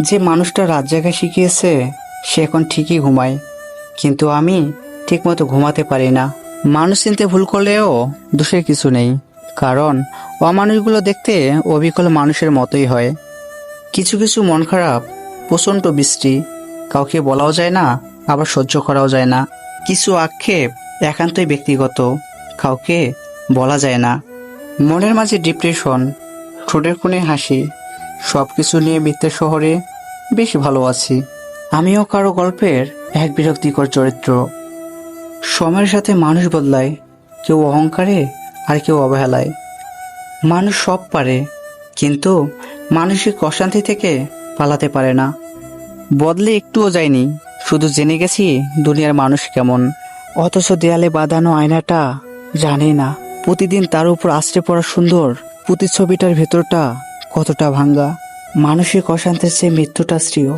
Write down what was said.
যে মানুষটা রাত জায়গায় শিখিয়েছে, সে এখন ঠিকই ঘুমায়। কিন্তু আমি ঠিকমতো ঘুমাতে পারি না। মানুষ চিনতে ভুল করলেও দোষের কিছু নেই, কারণ অমানুষগুলো দেখতে অবিকল মানুষের মতোই হয়। কিছু কিছু মন খারাপ, প্রচণ্ড বৃষ্টি, কাউকে বলাও যায় না, আবার সহ্য করাও যায় না। কিছু আক্ষেপ একান্তই ব্যক্তিগত, কাউকে বলা যায় না। মনের মাঝে ডিপ্রেশন ঠোঁটের কোণে হাসি সব কিছু নিয়ে মিথ্যে শহরে বেশ ভালো আছি। আমিও কারও গল্পের এক বিরক্তিকর চরিত্র। সময়ের সাথে মানুষ বদলায়, কেউ অহংকারে আর কেউ অবহেলায়। মানুষ সব পারে, কিন্তু মানসিক অশান্তি থেকে পালাতে পারে না। বদলে একটুও যায়নি, শুধু জেনে গেছি দুনিয়ার মানুষ কেমন। অথচ দেয়ালে বাঁধানো আয়নাটা জানে না, প্রতিদিন তার উপর আশ্রে পড়া সুন্দর প্রতিচ্ছবিটার ভেতরটা কতটা ভাঙ্গা। মানসিক অশান্তির চেয়ে মৃত্যুটা শ্রেয়।